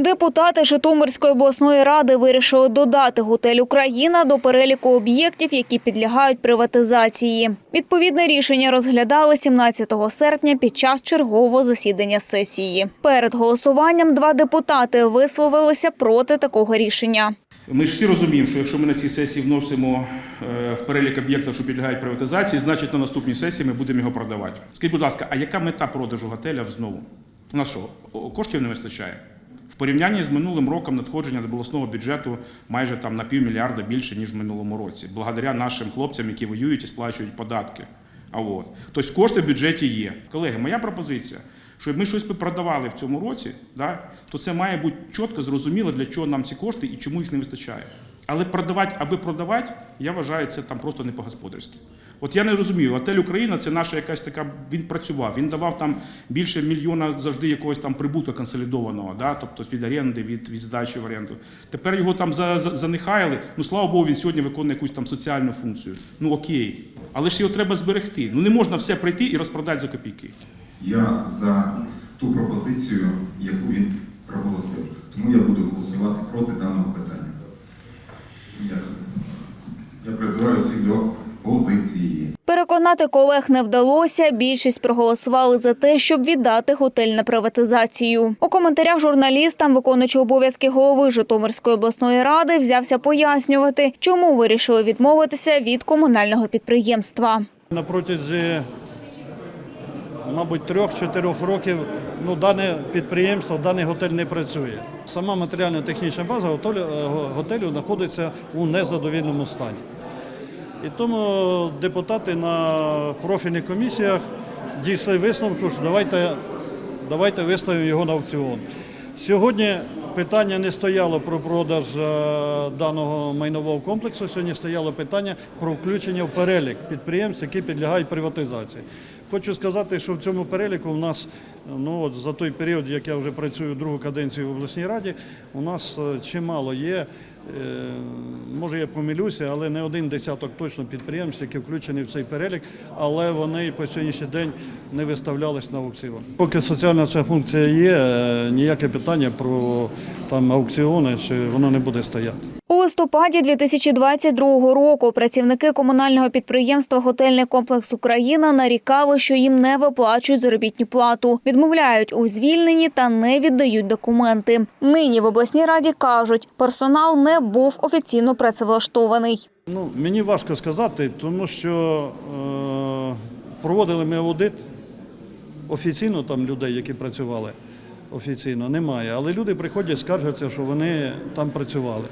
Депутати Житомирської обласної ради вирішили додати готель Україна до переліку об'єктів, які підлягають приватизації. Відповідне рішення розглядали 17 серпня під час чергового засідання сесії. Перед голосуванням два депутати висловилися проти такого рішення. Ми ж всі розуміємо, що якщо ми на цій сесії вносимо е, в перелік об'єктів, що підлягають приватизації, значить на наступній сесії ми будемо його продавати. Скажіть, будь ласка, а яка мета продажу готеля знову? У нас що, коштів не вистачає? Порівнянні з минулим роком надходження до обласного бюджету майже там на півмільярда більше, ніж в минулому році, благодаря нашим хлопцям, які воюють і сплачують податки. А от. Тобто кошти в бюджеті є. Колеги, моя пропозиція, щоб ми щось продавали в цьому році, да, то це має бути чітко зрозуміло, для чого нам ці кошти і чому їх не вистачає. Але продавати, аби продавати, я вважаю, це там просто не по-господарськи. От я не розумію, готель Україна це наша якась така. Він працював, він давав там більше мільйона завжди якогось там прибутку консолідованого, да? тобто від оренди, від, від здачі в оренду. Тепер його там за, за, занехаяли. Ну слава Богу, він сьогодні виконує якусь там соціальну функцію. Ну окей. Але ж його треба зберегти. Ну не можна все прийти і розпродати за копійки. Я за ту пропозицію, яку він проголосив. Тому я буду голосувати проти даного питання. Дякую. Я призиваю всіх до позиції. Переконати колег не вдалося. Більшість проголосували за те, щоб віддати готель на приватизацію. У коментарях журналістам, виконуючи обов'язки голови Житомирської обласної ради, взявся пояснювати, чому вирішили відмовитися від комунального підприємства. На протязі, мабуть, трьох-чотирьох років ну, дане підприємство, даний готель не працює. Сама матеріально-технічна база готелю, е, готелю знаходиться у незадовільному стані. І тому депутати на профільних комісіях дійшли висновку, що давайте, давайте виставимо його на аукціон. Сьогодні питання не стояло про продаж е, даного майнового комплексу. Сьогодні стояло питання про включення в перелік підприємств, які підлягають приватизації. Хочу сказати, що в цьому переліку у нас ну от за той період, як я вже працюю другу каденцію в обласній раді, у нас е, чимало є. Може, я помилюся, але не один десяток точно підприємств, які включені в цей перелік, але вони по сьогоднішній день не виставлялись на аукціон. Поки соціальна ця функція є, е, ніяке питання про там аукціони, чи воно не буде стояти. Листопаді 2022 року працівники комунального підприємства Готельний комплекс Україна нарікали, що їм не виплачують заробітну плату, відмовляють у звільненні та не віддають документи. Нині в обласній раді кажуть, персонал не був офіційно працевлаштований. Ну, мені важко сказати, тому що е, проводили ми аудит офіційно там людей, які працювали офіційно, немає. Але люди приходять, скаржаться, що вони там працювали.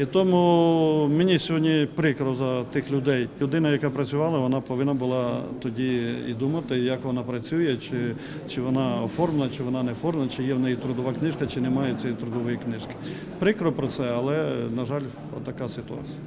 І тому мені сьогодні прикро за тих людей. Людина, яка працювала, вона повинна була тоді і думати, як вона працює, чи, чи вона оформлена, чи вона не оформлена, чи є в неї трудова книжка, чи немає цієї трудової книжки. Прикро про це, але, на жаль, така ситуація.